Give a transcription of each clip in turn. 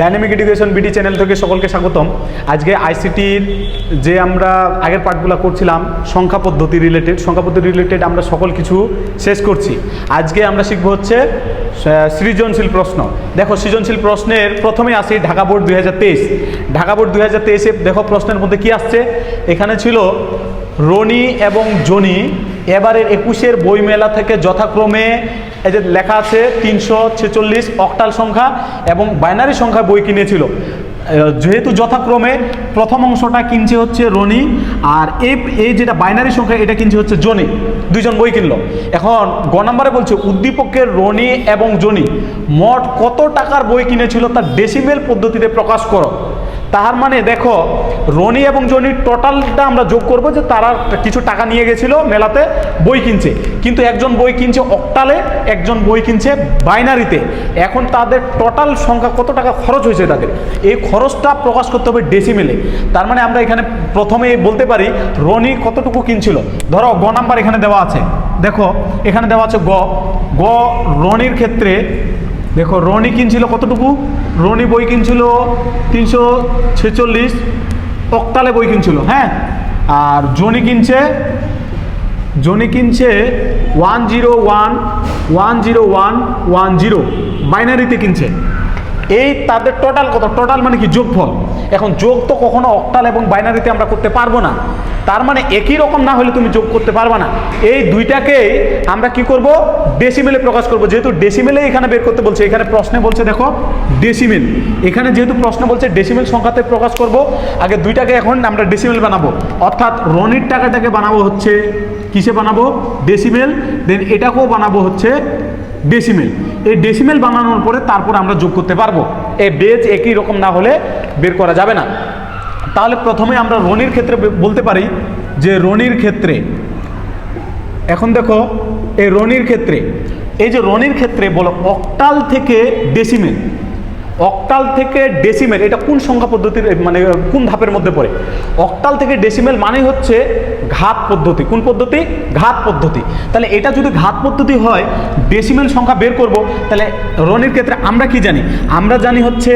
Dynamic education BD channel থেকে সকলকে স্বাগতম। আজকে আইসিটির যে আমরা আগের পাঠগুলো করছিলাম, সংখ্যা পদ্ধতি রিলেটেড সংখ্যা পদ্ধতি রিলেটেড আমরা সকল কিছু শেষ করছি। আজকে আমরা শিখব হচ্ছে সৃজনশীল প্রশ্ন। দেখো, সৃজনশীল প্রশ্নের প্রথমে আসি ঢাকা বোর্ড দুই হাজার তেইশ। ঢাকা বোর্ড দুই হাজার তেইশে দেখো প্রশ্নের মধ্যে কি আসছে? এখানে ছিল রনি এবং জনি এবারের একুশের বইমেলা থেকে যথাক্রমে এই যে লেখা আছে তিনশো ছেচল্লিশ অক্টাল সংখ্যা এবং বাইনারি সংখ্যা বই কিনেছিল। যেহেতু যথাক্রমে প্রথম অংশটা কিনছে হচ্ছে রনি আর এই এই যেটা বাইনারি সংখ্যা, এটা কিনছে হচ্ছে জনি। দুইজন বই কিনলো। এখন গ নম্বরে বলছে, উদ্দীপকের রনি এবং জনি, মোট কত টাকার বই কিনেছিল তার ডেসিমেল পদ্ধতিতে প্রকাশ করো? তার মানে দেখো, রনি এবং জনির টোটালটা আমরা যোগ করব যে তারা কিছু টাকা নিয়ে গেছিল মেলাতে বই কিনছে। কিন্তু একজন বই কিনছে অক্টালে একজন বই কিনছে বাইনারিতে এখন তাদের টোটাল সংখ্যা কত টাকা খরচ হয়েছে তাদের? এই খরচটা প্রকাশ করতে হবে ডেসিমেলে তার মানে আমরা এখানে প্রথমে বলতে পারি, রনি কতটুকু কিনছিল? ধরো, গ নাম্বার এখানে দেওয়া আছে। দেখো, এখানে দেওয়া আছে গ। গ রনির ক্ষেত্রে দেখো, রনি কিনছিল কতটুকু? রনি বই কিনছিল তিনশো ছেচল্লিশ অক্টালে বই কিনছিল হ্যাঁ? আর জনি কিনছে জনি কিনছে one zero one one zero one one zero. বাইনারিতে কিনছে। এই তাদের টোটাল কত? টোটাল মানে কি? যোগফল। এখন যোগ তো কখনো অক্টাল এবং বাইনারিতে আমরা করতে পারব না। তার মানে একই রকম না হলে তুমি যোগ করতে পারবে না। এই দুইটাকে আমরা কি করব? ডেসিমেলে প্রকাশ করব। যেহেতু ডেসিমেলে এখানে বের করতে বলছে, এখানে প্রশ্নে বলছে দেখো ডেসিমেল এখানে যেহেতু প্রশ্ন বলছে ডেসিমেল সংখ্যাতে প্রকাশ করব। আগে দুইটাকে এখন আমরা ডেসিমেল বানাবো। অর্থাৎ রনির টাকাটাকে বানাবো হচ্ছে, কিসে বানাবো? ডেসিমেল দেন এটাকেও বানাবো হচ্ছে ডেসিমেল এই ডেসিমেল বানানোর পরে তারপর আমরা যোগ করতে পারব। এ বেজ একই রকম না হলে বের করা যাবে না। তাহলে প্রথমে আমরা রনির ক্ষেত্রে বলতে পারি যে রনির ক্ষেত্রে। এখন দেখো, এই রনির ক্ষেত্রে, এই যে রনির ক্ষেত্রে বলো, অক্টাল থেকে ডেসিমেল অক্টাল থেকে ডেসিমেল এটা কোন সংখ্যা পদ্ধতির মানে কোন ধাপের মধ্যে পড়ে? অক্টাল থেকে ডেসিমেল মানে হচ্ছে ঘাত পদ্ধতি। কোন পদ্ধতি? ঘাত পদ্ধতি। তাহলে এটা যদি ঘাত পদ্ধতি হয় ডেসিমেল সংখ্যা বের করব, তাহলে রনির ক্ষেত্রে আমরা কি জানি? আমরা জানি হচ্ছে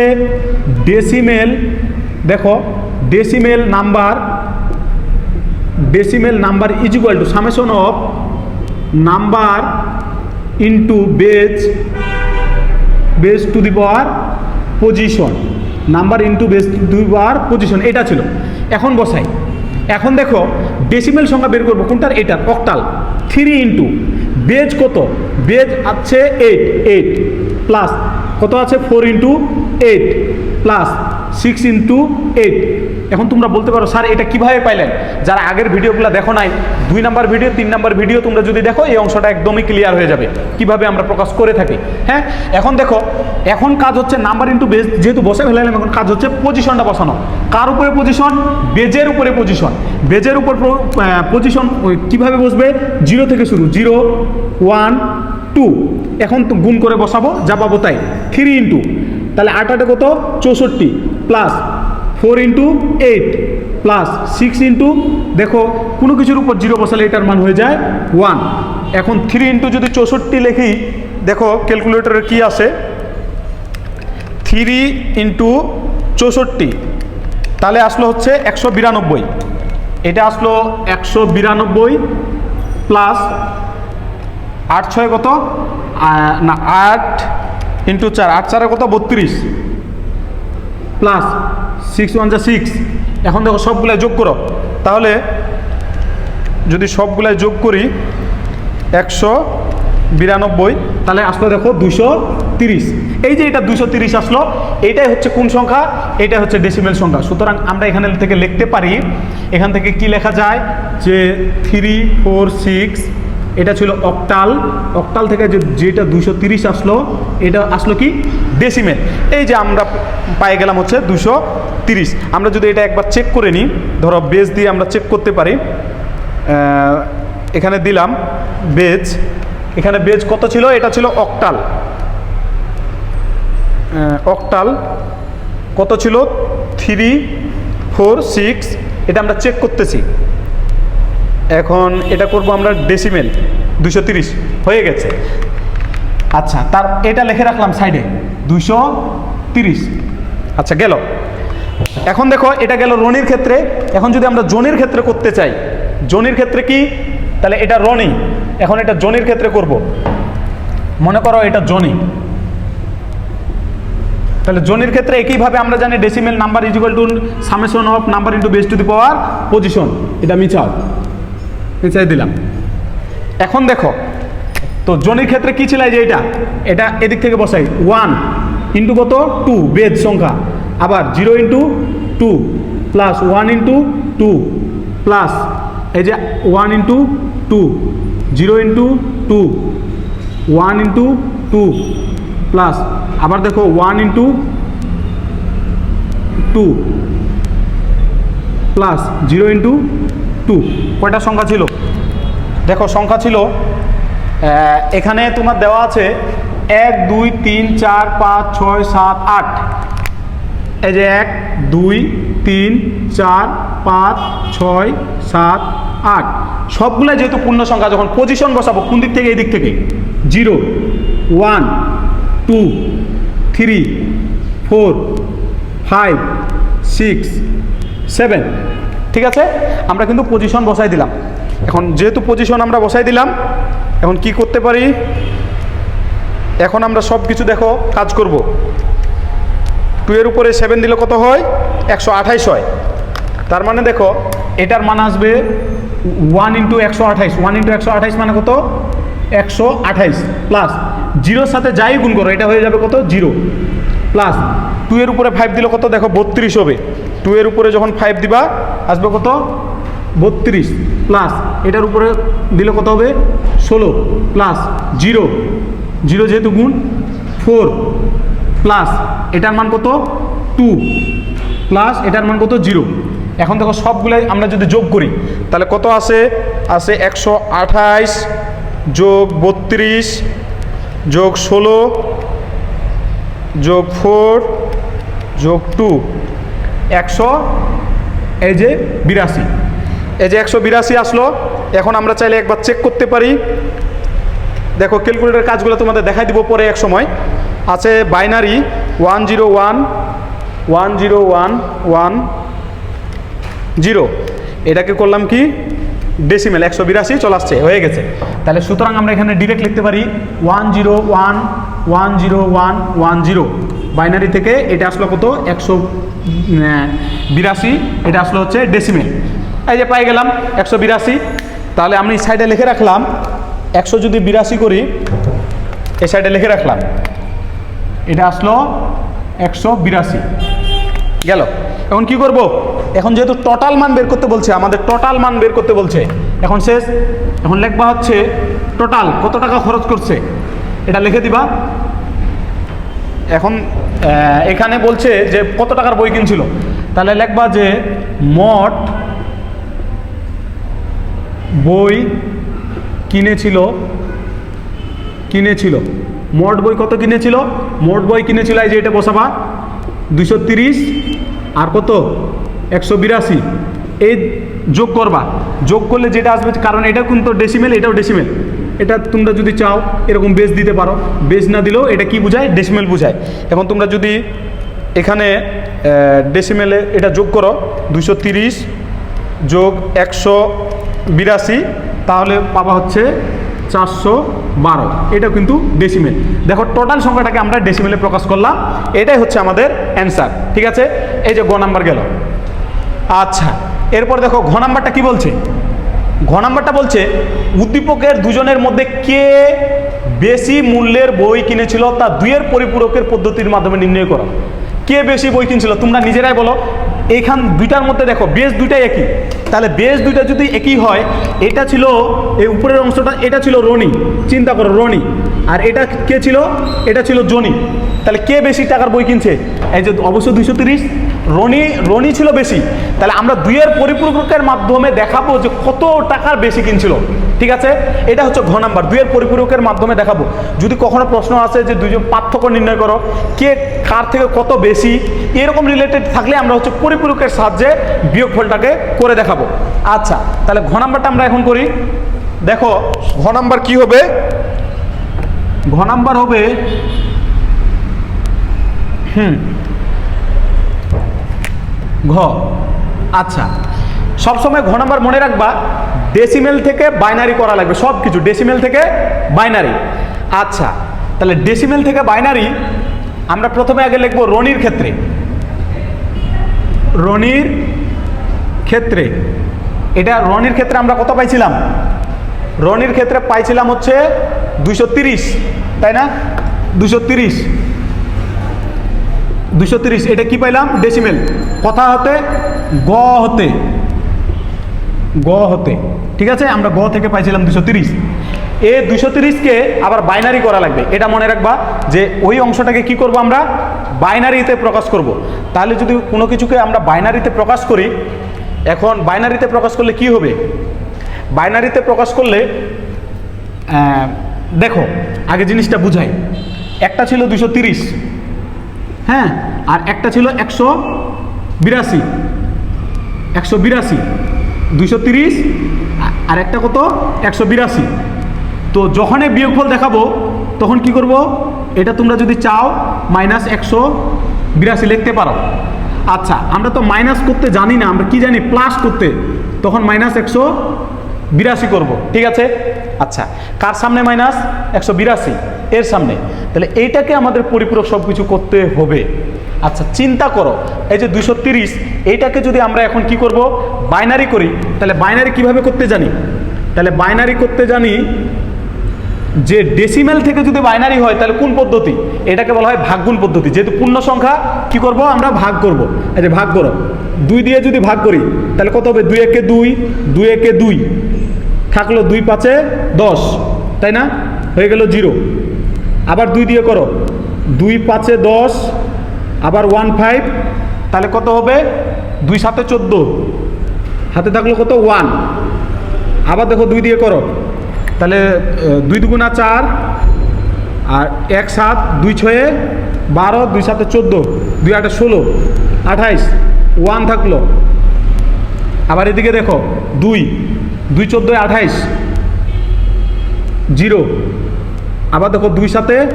ডেসিমেল দেখো decimal number decimal number is equal to summation of number into base base to the power position number into base to the power position এটা ছিল। এখন বসাই। এখন দেখো ডেসিমেল সংখ্যা বের করব কোনটার এটার অক্টাল থ্রি ইন্টু বেজ কত? বেজ আছে এইট এইট প্লাস কত আছে? Four into eight plus six into eight এখন তোমরা বলতে পারো, স্যার, এটা কীভাবে পাইলেন? যারা আগের ভিডিওগুলো দেখো নাই, দুই নাম্বার ভিডিও তিন নাম্বার ভিডিও তোমরা যদি দেখো, এই অংশটা একদমই ক্লিয়ার হয়ে যাবে, কীভাবে আমরা প্রকাশ করে থাকি। হ্যাঁ? এখন দেখো, এখন কাজ হচ্ছে নাম্বার ইন্টু বেজ যেহেতু বসে ফেলাইলাম, এখন কাজ হচ্ছে পজিশনটা বসানো। কার উপরে পজিশন বেজের উপরে পজিশন বেজের উপর পজিশন কীভাবে বসবে? জিরো থেকে শুরু জিরো ওয়ান টু এখন গুণ করে বসাবো, যা পাবো তাই থ্রি ইন্টু তাহলে আট আটে কত? চৌষট্টি plus four into eight plus six into, দেখো, কোনো কিছুর উপর জিরো বসালে এটার মান হয়ে যায় ওয়ান। এখন থ্রি ইন্টু যদি চৌষট্টি লিখি, দেখো, ক্যালকুলেটরে কি আসে থ্রি ইন্টু চৌষট্টি, তাহলে আসলো হচ্ছে একশো বিরানব্বই। এটা আসলো একশো বিরানব্বই প্লাস আট ছয় কত? না, আট ইন্টু চার, আট চারে কত? বত্রিশ। প্লাস সিক্স ওয়ান যা সিক্স এখন দেখো সবগুলাই যোগ করো। তাহলে যদি সবগুলাই যোগ করি, একশো বিরানব্বই, তাহলে আসলো দেখো দুশো তিরিশ। এই যে এটা দুশো তিরিশ আসলো এইটাই হচ্ছে কোন সংখ্যা? এইটাই হচ্ছে ডেসিমেল সংখ্যা। সুতরাং আমরা এখানে থেকে লিখতে পারি, এখান থেকে কি লেখা যায়? যে থ্রি ফোর সিক্স এটা ছিল অক্টাল। অক্টাল থেকে যেটা দুশো তিরিশ আসলো, এটা আসলো কি? ডেসিমেল এই যে আমরা পাই গেলাম হচ্ছে দুশো তিরিশ। আমরা যদি এটা একবার চেক করে নিই, ধরো বেজ দিয়ে আমরা চেক করতে পারি এখানে দিলাম বেজ এখানে বেজ কত ছিল? এটা ছিল অক্টাল। অক্টাল কত ছিল? থ্রি ফোর সিক্স এটা আমরা চেক করতেছি। এখন এটা করব আমরা ডেসিমেল দুশো তিরিশ, হয়ে গেছে। আচ্ছা তার এটা লিখে রাখলাম সাইডে দুশো তিরিশ। আচ্ছা গেল। এখন দেখো, এটা গেল রনির ক্ষেত্রে। এখন যদি আমরা জনির ক্ষেত্রে করতে চাই, জনির ক্ষেত্রে কি? তাহলে এটা রনি। এখন এটা জনির ক্ষেত্রে করব। মনে করো এটা জনি। তাহলে জনির ক্ষেত্রে একইভাবে আমরা জানি decimal number is equal to summation of number into base to the power position এটা মিচাও মিচাই দিলাম। এখন দেখো, তো জনির ক্ষেত্রে কি ছিল যে এটা? এটা এদিক থেকে বসাই। ওয়ান ইন্টু কত? টু, বেদ সংখ্যা। আবার zero into two, plus one into two, plus এই যে one into two, zero into two, one into two, plus আবার দেখো one into two, plus zero into two, কয়টা সংখ্যা ছিল? দেখো, সংখ্যা ছিল এখানে তোমার দেওয়া আছে এক, দুই, তিন, চার, পাঁচ, ছয়, সাত, আট। এই যে এক, দুই, তিন, চার, পাঁচ, ছয়, সাত, আট। সবগুলো যেহেতু পূর্ণ সংখ্যা, যখন পজিশন বসাবো, কোন দিক থেকে? এই দিক থেকে। Zero, one, two, three, four, five, six, seven. ঠিক আছে? আমরা কিন্তু পজিশন বসাই দিলাম। এখন যেহেতু পজিশন আমরা বসাই দিলাম, এখন কি করতে পারি? এখন আমরা সব কিছু দেখো, কাজ করব। টু এর উপরে সেভেন দিলে কত হয়? একশো আঠাইশ হয়। তার মানে দেখো, এটার মান আসবে ওয়ান ইন্টু একশো আঠাইশ। ওয়ান ইন্টু একশো আঠাইশ মানে কত? একশো আঠাইশ প্লাস জিরোর সাথে যাই গুণ করো, এটা হয়ে যাবে কত? জিরো প্লাস টু এর উপরে ফাইভ দিলে কত? দেখো, বত্রিশ হবে। টু এর উপরে যখন ফাইভ দিবা আসবে কত? বত্রিশ প্লাস এটার উপরে দিলে কত হবে? ষোলো প্লাস জিরো জিরো যেহেতু গুণ ফোর প্লাস এটার মান কত? টু প্লাস এটার মান কত? জিরো এখন দেখো সবগুলাই আমরা যদি যোগ করি, তাহলে কত আছে আছে একশো আঠাইশ যোগ বত্রিশ যোগ ষোলো যোগ ফোর যোগ টু একশো এই যে বিরাশি। এই যে একশো বিরাশি আসলো। এখন আমরা চাইলে একবার চেক করতে পারি। দেখো ক্যালকুলেটর কাজগুলো তোমাদের দেখাই দিব পরে এক সময়। আছে binary one zero one one zero one one zero এটাকে করলাম কি? ডেসিমেল একশো বিরাশি চলে আসছে, হয়ে গেছে। তাহলে সুতরাং আমরা এখানে ডিরেক্ট লিখতে পারি one zero one one zero one one zero binary থেকে এটা আসলো কত? একশো বিরাশি। এটা আসলো হচ্ছে ডেসিমেল এই যে পাই গেলাম, একশো বিরাশি। তাহলে আমি সাইডে লিখে রাখলাম, একশো যদি বিরাশি করি, এই সাইডে লিখে রাখলাম, এটা আসলো একশো বিরাশি। গেল? এখন কি করব? এখন যেহেতু টোটাল মান বের করতে বলছে, আমাদের টোটাল মান বের করতে বলছে, এখন শেষ। এখন লেখবা হচ্ছে টোটাল কত টাকা খরচ করছে? এটা লিখে দিবা। এখন এখানে বলছে যে কত টাকার বই কিনছিল? তাহলে লেখবা যে মোট বই কিনেছিল কিনেছিল। মোট বই কত কিনেছিল? মোট বই কিনেছিল এই যে এটা বসাবা দুশো তিরিশ আর কত? একশো বিরাশি। এই যোগ করবা। যোগ করলে যেটা আসবে, কারণ এটা কিন্তু ডেসিমেল এটাও ডেসিমেল এটা তোমরা যদি চাও এরকম বেস দিতে পারো। বেস না দিলেও এটা কি বোঝায়? ডেসিমেল বোঝায়। এখন তোমরা যদি এখানে ডেসিমেলে এটা যোগ করো দুশো তিরিশ যোগ একশো বিরাশি, তাহলে পাবা হচ্ছে চারশো বারো। এটা কিন্তু ডেসিমেল দেখো টোটাল সংখ্যাটাকে আমরা ডেসিমেলে প্রকাশ করলাম। এটাই হচ্ছে আমাদের অ্যান্সার ঠিক আছে? এই যে গ নাম্বার গেল। আচ্ছা এরপর দেখো, ঘ নাম্বারটা কি বলছে? ঘ নাম্বারটা বলছে, উদ্দীপকের দুজনের মধ্যে কে বেশি মূল্যের বই কিনেছিল তা দুইয়ের পরিপূরকের পদ্ধতির মাধ্যমে নির্ণয় করো। কে বেশি বই কিনছিল, তোমরা নিজেরাই বলো। এইখান দুইটার মধ্যে দেখো বেশ দুইটাই একই। তাহলে বেশ দুইটা যদি একই হয়, এটা ছিল, এই উপরের অংশটা, এটা ছিল রনি। চিন্তা করো, রনি। আর এটা কে ছিল? এটা ছিল জনি। তাহলে কে বেশি টাকার বই কিনছে? এই যে অবশ্য দুইশো তিরিশ রনি রনি ছিল বেশি। তাহলে আমরা দুইয়ের পরিপূরকের মাধ্যমে দেখাবো যে কত টাকার বেশি কিনছিল। ঠিক আছে? এটা হচ্ছে ঘ নাম্বার। দুইয়ের পরিপূরকের মাধ্যমে দেখাবো। যদি কখনো প্রশ্ন আসে যে দুইজন পার্থক্য নির্ণয় করো কে কার থেকে কত বেশি এরকম রিলেটেড থাকলে আমরা হচ্ছে পরিপূরকের সাহায্যে বিয়োগফলটাকে করে দেখাবো। আচ্ছা তাহলে ঘ নাম্বারটা আমরা এখন করি। দেখো ঘ নাম্বার কি হবে? ঘ নাম্বার হবে হুম ঘ। আচ্ছা সবসময় ঘ নাম্বার মনে রাখবা ডেসিমেল থেকে বাইনারি করা লাগবে সব কিছু ডেসিমেল থেকে বাইনারি আচ্ছা তাহলে ডেসিমেল থেকে বাইনারি আমরা প্রথমে আগে লিখব রনির ক্ষেত্রে। রনির ক্ষেত্রে। এটা রনির ক্ষেত্রে আমরা কত পাইছিলাম? রনির ক্ষেত্রে পাইছিলাম হচ্ছে তিরিশ, তাই না? দুশো দুশো তিরিশ, এটা কি পাইলাম? ডেসিমেল কথা হতে গ হতে। গ হতে। ঠিক আছে? আমরা গ থেকে পাইছিলাম দুশো তিরিশ। এ দুশো তিরিশকে আবার বাইনারি করা লাগবে। এটা মনে রাখবা যে ওই অংশটাকে কি করব আমরা? বাইনারিতে প্রকাশ করব। তাহলে যদি কোনো কিছুকে আমরা বাইনারিতে প্রকাশ করি, এখন বাইনারিতে প্রকাশ করলে কি হবে? বাইনারিতে প্রকাশ করলে দেখো, আগে জিনিসটা বুঝাই। একটা ছিল দুশো তিরিশ। হ্যাঁ আর একটা ছিল একশো বিরাশি। একশো বিরাশি, দুইশো তিরিশ, আর একটা কত? একশো বিরাশি। তো যখনই বিয়োগফল দেখাবো, তখন কি করব? এটা তোমরা যদি চাও মাইনাস একশো বিরাশি লিখতে পারো। আচ্ছা আমরা তো মাইনাস করতে জানি না, আমরা কি জানি? প্লাস করতে। তখন মাইনাস একশো বিরাশি করব। ঠিক আছে? আচ্ছা কার সামনে মাইনাস একশো বিরাশি। এর সামনে। তাহলে এইটাকে আমাদের পরিপূরক সব কিছু করতে হবে। আচ্ছা চিন্তা করো, এই যে দুশো তিরিশ, এইটাকে যদি আমরা এখন কি করব? বাইনারি করি। তাহলে বাইনারি কীভাবে করতে জানি? তাহলে বাইনারি করতে জানি যে ডেসিমেল থেকে যদি বাইনারি হয়, তাহলে কোন পদ্ধতি? এটাকে বলা হয় ভাগগুণ পদ্ধতি। যেহেতু পূর্ণ সংখ্যা, কি করব? আমরা ভাগ করব। এই যে ভাগ করো। দুই দিয়ে যদি ভাগ করি, তাহলে কত হবে? দুই একে দুই দুই একে দুই। থাকল দুই পাঁচে দশ। তাই না? হয়ে গেল জিরো। আবার দুই দিয়ে করো। দুই পাঁচে দশ, আবার ওয়ান ফাইভ, তাহলে কত হবে? দুই সাতে চোদ্দ। হাতে থাকল কত? ওয়ান। আবার দেখো দুই দিয়ে করো। তাহলে দুই দুগুণা চার আর এক সাত, দুই ছয়ে বারো, দুই সাতে চোদ্দ, দুই আটে ষোলো, আঠাইশ, ওয়ান থাকল। আবার এদিকে দেখো, দুই দুই চোদ্দোয় আঠাইশ, জিরো। আবার দেখো দুই সাথে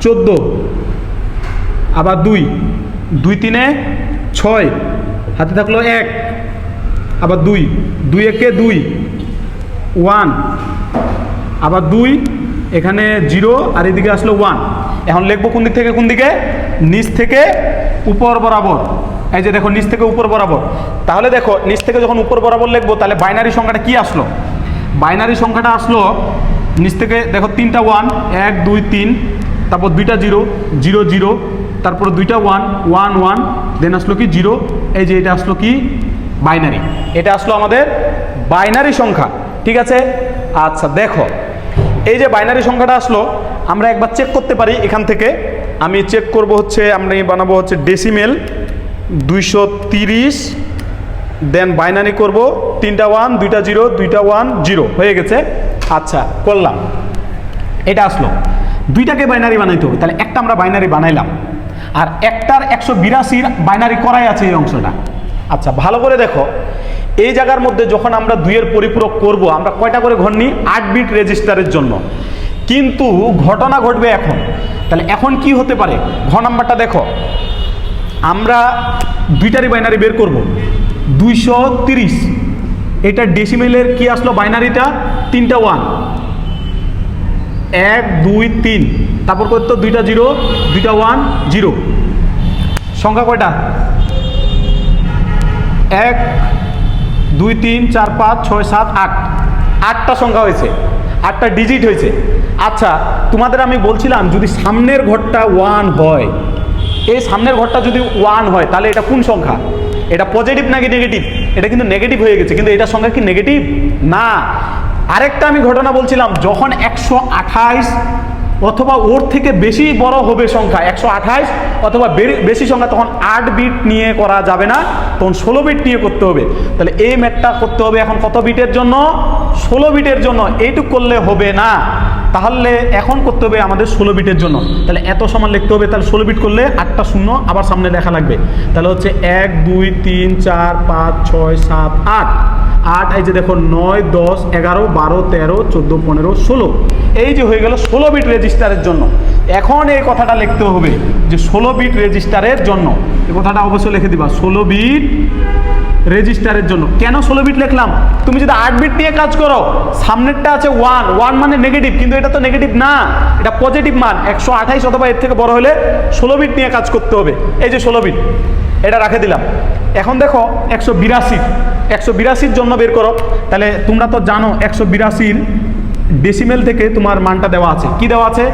চোদ্দ। আবার দুই। দুই তিনে ছয়। হাতে থাকল এক। আবার দুই। দুই একে দুই। ওয়ান। আবার দুই। এখানে জিরো আর এদিকে আসলো ওয়ান। এখন লিখব কোন দিক থেকে, কোন দিকে? নিচ থেকে উপর বরাবর। এই যে দেখো নিচ থেকে উপর বরাবর। তাহলে দেখো নিচ থেকে যখন উপর বরাবর লিখব, তাহলে বাইনারি সংখ্যাটা কি আসলো? বাইনারি সংখ্যাটা আসলো নিচ থেকে দেখো তিনটা ওয়ান এক, দুই, তিন, তারপর দুইটা জিরো জিরো জিরো তারপর দুইটা ওয়ান ওয়ান ওয়ান দেন আসলো কি জিরো এই যে এটা আসলো কি বাইনারি এটা আসলো আমাদের বাইনারি সংখ্যা, ঠিক আছে? আচ্ছা দেখো, এই যে বাইনারি সংখ্যাটা আসলো, আমরা একবার চেক করতে পারি এখান থেকে। আমি চেক করব হচ্ছে, আমি বানাবো হচ্ছে ডেসিমেল দুইশো তিরিশ দেন বাইনারি করব, তিনটা ওয়ান দুইটা জিরো দুইটা ওয়ান জিরো হয়ে গেছে। আচ্ছা করলাম। এটা আসলো। দুইটাকে বাইনারি বানাইতে হবে। তাহলে একটা আমরা বাইনারি বানাইলাম। আর একটার একশো বিরাশির বাইনারি করাই আছে এই অংশটা। আচ্ছা ভালো করে দেখো। এই জায়গার মধ্যে যখন আমরা দুইয়ের পরিপূরক করব, আমরা কয়টা করে ঘর নিই? আট বিট রেজিস্টারের জন্য। কিন্তু ঘটনা ঘটবে এখন। তাহলে এখন কি হতে পারে? ঘ নাম্বারটা দেখো। আমরা দুইটারই বাইনারি বের করব। দুইশো তিরিশ। এটা ডেসিমেলের কি আসলো বাইনারিটা তিনটা ওয়ান এক, দুই, তিন। তারপর করতো দুইটা জিরো দুইটা ওয়ান জিরো সংখ্যা কয়টা? এক, দুই, তিন, চার, পাঁচ, ছয়, সাত, আট। আটটা সংখ্যা হয়েছে। আটটা ডিজিট হয়েছে। আচ্ছা তোমাদের আমি বলছিলাম যদি সামনের ঘরটা ওয়ান হয়, এই সামনের ঘরটা যদি ওয়ান হয়, তাহলে এটা কোন সংখ্যা? এটা পজিটিভ নাকি নেগেটিভ এটা কিন্তু নেগেটিভ হয়ে গেছে, কিন্তু এটার সঙ্গে কি নেগেটিভ না। আরেকটা আমি ঘটনা বলছিলাম, যখন একশো আঠাইশ অথবা ওর থেকে বেশি বড় হবে সংখ্যা একশো আঠাইশ অথবা বেশি সংখ্যা তখন আট বিট নিয়ে করা যাবে না, তখন ষোলো বিট নিয়ে করতে হবে। তাহলে এই ম্যাটটা করতে হবে এখন কত বিটের জন্য? ষোলো বিটের জন্য। এইটুক করলে হবে না। তাহলে এখন করতে হবে আমাদের ষোলো বিটের জন্য। তাহলে এত সমান লিখতে হবে, তাহলে ষোলো বিট করলে আটটা শূন্য আবার সামনে লেখা লাগবে। তাহলে হচ্ছে এক, দুই, তিন, চার, পাঁচ, ছয়, সাত, আট। আট, এই যে দেখো নয়, দশ, এগারো, বারো, তেরো, চোদ্দ, পনেরো, ষোলো। এই যে হয়ে গেল ষোলো বিট রেজিস্টারের জন্য। এখন এই কথাটা লিখতে হবে যে ষোলো বিট রেজিস্টারের জন্য। এই কথাটা অবশ্যই লিখে দিবা, ষোলো বিট রেজিস্টারের জন্য। কেন ষোলো বিট লিখলাম? তুমি যদি আট বিট নিয়ে কাজ করো, সামনেরটা আছে ওয়ান ওয়ান মানে নেগেটিভ কিন্তু এটা তো নেগেটিভ না। এটা পজিটিভ মান, একশো আঠাইশ অথবা এর থেকে বড় হলে ষোলো বিট নিয়ে কাজ করতে হবে। এই যে ষোলো বিট এটা রাখে দিলাম। এখন দেখো একশো বিরাশি একশো বিরাশির জন্য বের করো। তাহলে তোমরা তো জানো একশো বিরাশির ডেসিমেল থেকে তোমার মানটা দেওয়া আছে। কি দেওয়া আছে?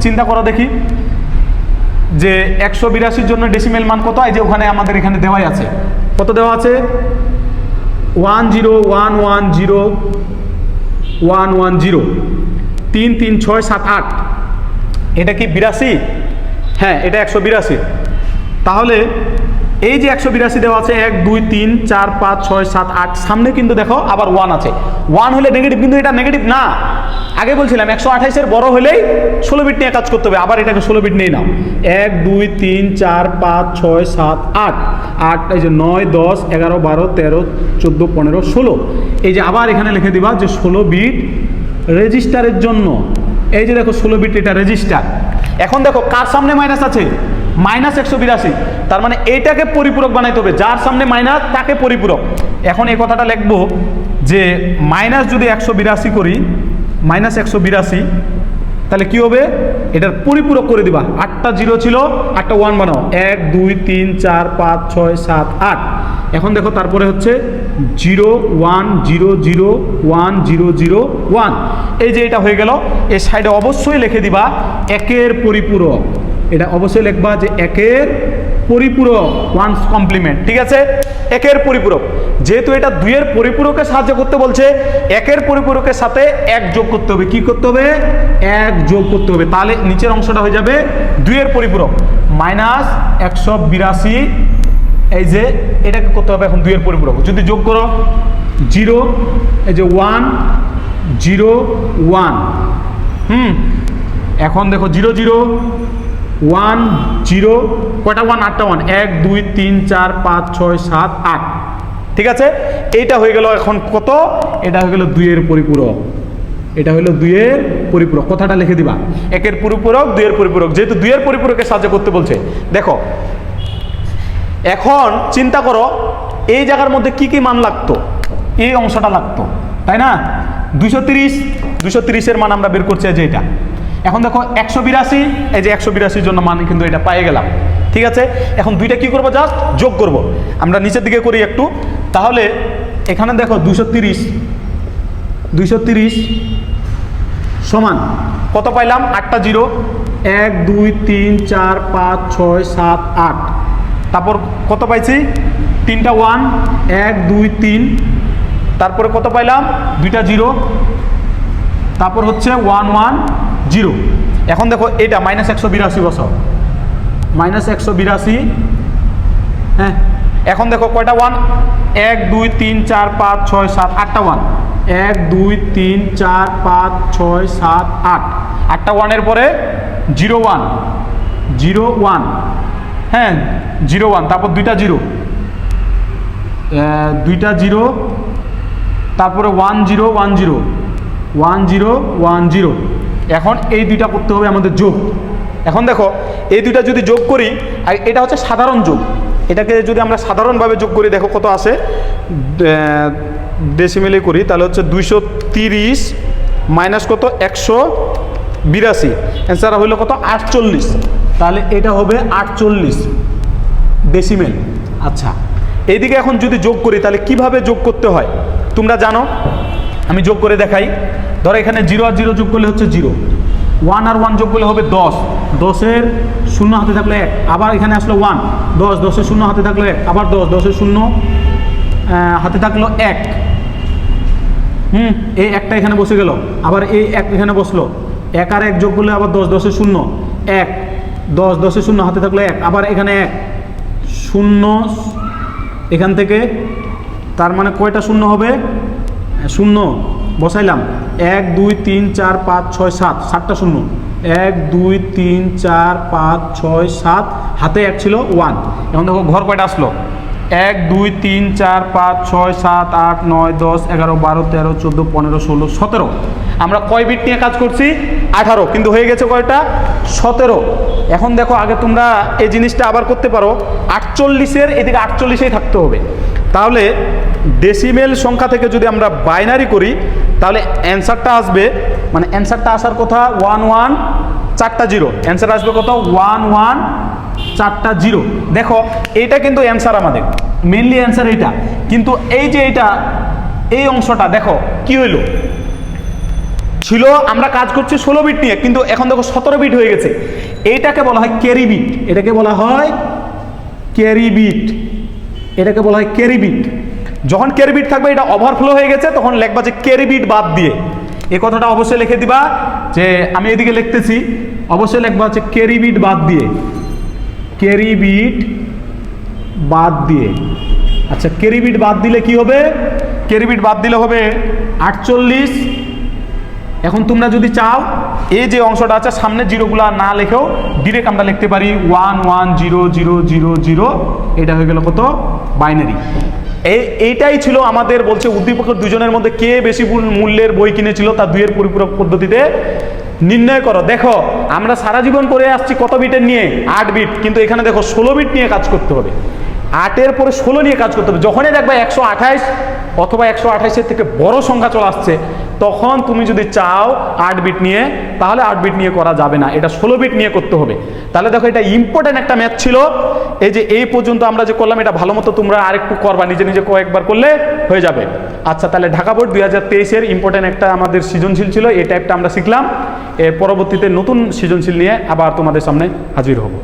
চিন্তা করো দেখি। যে একশো বিরাশির জন্য ডেসিমেল মান কত এই যে ওখানে আমাদের এখানে দেওয়াই আছে। কত দেওয়া আছে? One zero, one one, zero, one one, zero. তিন তিন, ছয়, সাত, আট। এটা কি বিরাশি? হ্যাঁ এটা একশো বিরাশি। তাহলে এই যে একশো বিরাশি দেওয়া আছে, এক, দুই, তিন, চার, পাঁচ, ছয়, সাত, আট, সামনে কিন্তু দেখো আবার ওয়ান আছে। ওয়ান হলে নেগেটিভ কিন্তু এটা নেগেটিভ না। আগে বলছিলাম, একশো আঠাইশের বড় হলেই ষোলো বিট নিয়ে কাজ করতে হবে, আবার এটাকে ষোলো বিট নিয়ে নাও। এক, দুই, তিন, চার, পাঁচ, ছয়, সাত, আট। আট, এই যে নয়, দশ, এগারো, বারো, তেরো, চোদ্দ, পনেরো, ষোলো। এই যে আবার এখানে লিখে দিবা যে ষোলো বিট রেজিস্টারের জন্য। এই যে দেখো ষোলো বিট এটা রেজিস্টার। এখন দেখো কার সামনে মাইনাস আছে? মাইনাস একশো বিরাশি। তার মানে এইটাকে পরিপূরক বানাইতে হবে। যার সামনে মাইনাস, তাকে পরিপূরক। এখন এই কথাটা লিখব যে মাইনাস যদি একশো বিরাশি করি, মাইনাস একশো বিরাশি, তাহলে কি হবে? এটার পরিপূরক করে দিবা। আটটা জিরো ছিল, আটটা ওয়ান বানাও। এক, দুই, তিন, চার, পাঁচ, ছয়, সাত, আট। এখন দেখো তারপরে হচ্ছে zero, one, zero zero, one, zero zero, one. এই যে এটা হয়ে গেল, এই সাইডে অবশ্যই লিখে দিবা একের পরিপূরক। এটা অবশ্যই লিখবা যে একের পরিপূরক ওয়ান্স কমপ্লিমেন্ট ঠিক আছে? একের পরিপূরক। যেহেতু এটা দুইয়ের পরিপূরকের সাহায্য করতে বলছে, একের পরিপূরকের সাথে এক যোগ করতে হবে। কি করতে হবে? এক যোগ করতে হবে। তাহলে নিচের অংশটা হয়ে যাবে দুইয়ের পরিপূরক। মাইনাস একশো বিরাশি। এই যে এটাকে করতে হবে এখন দুইয়ের পরিপূরক। যদি যোগ করো, জিরো, এই যে ওয়ান জিরো ওয়ান হুম? এখন দেখো, জিরো জিরো ওয়ান জিরো কয়টা? ওয়ান, আটটা, ওয়ান। এক, দুই, তিন, চার, পাঁচ, ছয়, সাত, আট। ঠিক আছে? এইটা হয়ে গেল এখন কত? এটা হয়ে গেল দুইয়ের পরিপূরক। এটা হলো দুইয়ের পরিপূরক। কথাটা লিখে দিবা। একের পরিপূরক, দুইয়ের পরিপূরক। যেহেতু দুইয়ের পরিপূরকের সাহায্য করতে বলছে। দেখো, এখন চিন্তা করো, এই জায়গার মধ্যে কি কি মান লাগতো? এই অংশটা লাগতো। তাই না? দুশো তিরিশ দুশো তিরিশের মান আমরা বের করছি যে এটা এখন দেখো একশো বিরাশি, এই যে একশো বিরাশির জন্য মান কিন্তু এটা পেয়ে গেলাম। ঠিক আছে? এখন দুইটা কি করব জাস্ট যোগ করব। আমরা নিচের দিকে করি একটু। তাহলে এখানে দেখো দুশো তিরিশ, দুইশো তিরিশ সমান কত পাইলাম? আটটা জিরো। এক, দুই, তিন, চার, পাঁচ, ছয়, সাত, আট। তারপর কত পাইছি? তিনটা ওয়ান, এক, দুই, তিন। তারপরে কত পাইলাম? দুইটা জিরো। তারপর হচ্ছে ওয়ান ওয়ান। জিরো। এখন দেখো, এটা মাইনাস একশো বিরাশি বছর। মাইনাস একশো বিরাশি হ্যাঁ? এখন দেখো, কয়টা ওয়ান এক, দুই, তিন, চার, পাঁচ, ছয়, সাত, আটটা ওয়ান এক, দুই, তিন, চার, পাঁচ, ছয়, সাত, আট। আটটা ওয়ানের পরে জিরো ওয়ান জিরো ওয়ান হ্যাঁ জিরো ওয়ান তারপর দুইটা জিরো। দুইটা জিরো, তারপরে one zero one zero one zero one zero এখন এই দুইটা করতে হবে আমাদের যোগ। এখন দেখো, এই দুইটা যদি যোগ করি এটা হচ্ছে সাধারণ যোগ। এটাকে যদি আমরা সাধারণভাবে যোগ করি, দেখো কত আসে ডেসিমেলে করি, তাহলে হচ্ছে দুইশো তিরিশ মাইনাস কত? একশো বিরাশি। অ্যান্সার হইল কত? আটচল্লিশ। তাহলে এটা হবে আটচল্লিশ ডেসিমেল আচ্ছা এইদিকে এখন যদি যোগ করি, তাহলে কীভাবে যোগ করতে হয়? তোমরা জানো? আমি যোগ করে দেখাই। ধরো এখানে জিরো আর জিরো যোগ করলে হচ্ছে জিরো ওয়ান আর ওয়ান যোগ করলে হবে দশ। দশের শূন্য হাতে থাকলে এক। আবার এখানে আসলো ওয়ান দশ, দশের শূন্য হাতে থাকল এক। আবার দশ, দশের শূন্য হাতে থাকল এক। হুম, এই একটা এখানে বসে গেল। আবার এই এক এখানে বসল। এক আর এক যোগ করলে আবার দশ দশে শূন্য। এক, দশ দশে শূন্য হাতে থাকল এক। আবার এখানে এক। শূন্য, এখান থেকে তার মানে কয়টা শূন্য হবে? শূন্য। বসাইলাম। এক, দুই, তিন, চার, পাঁচ, ছয়, সাত। সাতটা শূন্য। এক, দুই, তিন, চার, পাঁচ, ছয়, সাত। হাতে এক ছিল ওয়ান এখন দেখো, ঘর কয়টা আসলো? এক, দুই, তিন, চার, পাঁচ, ছয়, সাত, আট, নয়, দশ, এগারো, বারো, তেরো, চোদ্দ, পনেরো, ষোলো, সতেরো। আমরা কয় বিট নিয়ে কাজ করছি? আঠারো। কিন্তু হয়ে গেছে কয়টা? সতেরো। এখন দেখো, আগে তোমরা এই জিনিসটা আবার করতে পারো। আটচল্লিশের এদিকে আটচল্লিশেই থাকতে হবে। তাহলে ডেসিমেল সংখ্যা থেকে যদি আমরা বাইনারি করি, তাহলে অ্যান্সারটা আসবে মানে অ্যান্সারটা আসার কথা ওয়ান ওয়ান চারটা জিরো অ্যান্সার আসবে কত? ওয়ান ওয়ান চারটা জিরো। দেখো, এইটা কিন্তু অ্যান্সার আমাদের। মেনলি অ্যান্সার এইটা। কিন্তু এই যে এইটা, এই অংশটা, দেখো, কি হইল? ছিল, আমরা কাজ করছি ষোলো বিট নিয়ে, কিন্তু এখন দেখো সতেরো বিট হয়ে গেছে। এইটাকে বলা হয় ক্যারি বিট এটাকে বলা হয় ক্যারি বিট এটাকে বলা হয় ক্যারি বিট যখন ক্যারি বিট থাকবে, এটা ওভারফ্লো হয়ে গেছে, তখন লেখবা যে ক্যারি বিট বাদ দিয়ে। এই কথাটা অবশ্যই লিখে দিবা যে, আমি এদিকে লিখতেছি, অবশ্যই লেখবা হচ্ছে ক্যারি বিট বাদ দিয়ে। ক্যারি বিট বাদ দিয়ে। আচ্ছা ক্যারিবিট বাদ দিলে কি হবে? ক্যারিবিট বাদ দিলে হবে আটচল্লিশ। এখন তোমরা যদি চাও এই যে অংশটা আছে, সামনে জিরোগুলা না লেখেও ডিরেক্ট আমরা লিখতে পারি one one zero zero zero zero এটা হয়ে গেল কত? বাইনারি এই, এইটাই ছিল আমাদের বলছে উদ্দীপক দুজনের মধ্যে কে বেশি মূল্যের বই কিনেছিল তা দুইয়ের পরিপূরক পদ্ধতিতে নির্ণয় করো। দেখো, আমরা সারা জীবন করে আসছি কত বিটের নিয়ে? আট বিট। কিন্তু এখানে দেখো, ষোলো বিট নিয়ে কাজ করতে হবে। আটের পরে ষোলো নিয়ে কাজ করতে হবে। যখনই দেখবে একশো আঠাইশ অথবা একশো আঠাইশের থেকে বড় সংখ্যা চলে আসছে, তখন তুমি যদি চাও আট বিট নিয়ে, তাহলে আট বিট নিয়ে করা যাবে না। এটা ষোলো বিট নিয়ে করতে হবে। তাহলে দেখো এটা ইম্পর্টেন্ট একটা ম্যাথ ছিল। এই যে এই পর্যন্ত আমরা যে করলাম, এটা ভালো মতো তোমরা আরেকটু করবা, নিজে নিজে কয়েকবার করলে হয়ে যাবে। আচ্ছা তাহলে ঢাকা বোর্ড দুই হাজার তেইশের ইম্পর্টেন্ট একটা আমাদের সৃজনশীল ছিল, এই টাইপটা আমরা শিখলাম। এর পরবর্তীতে নতুন সৃজনশীল নিয়ে আবার তোমাদের সামনে হাজির হব।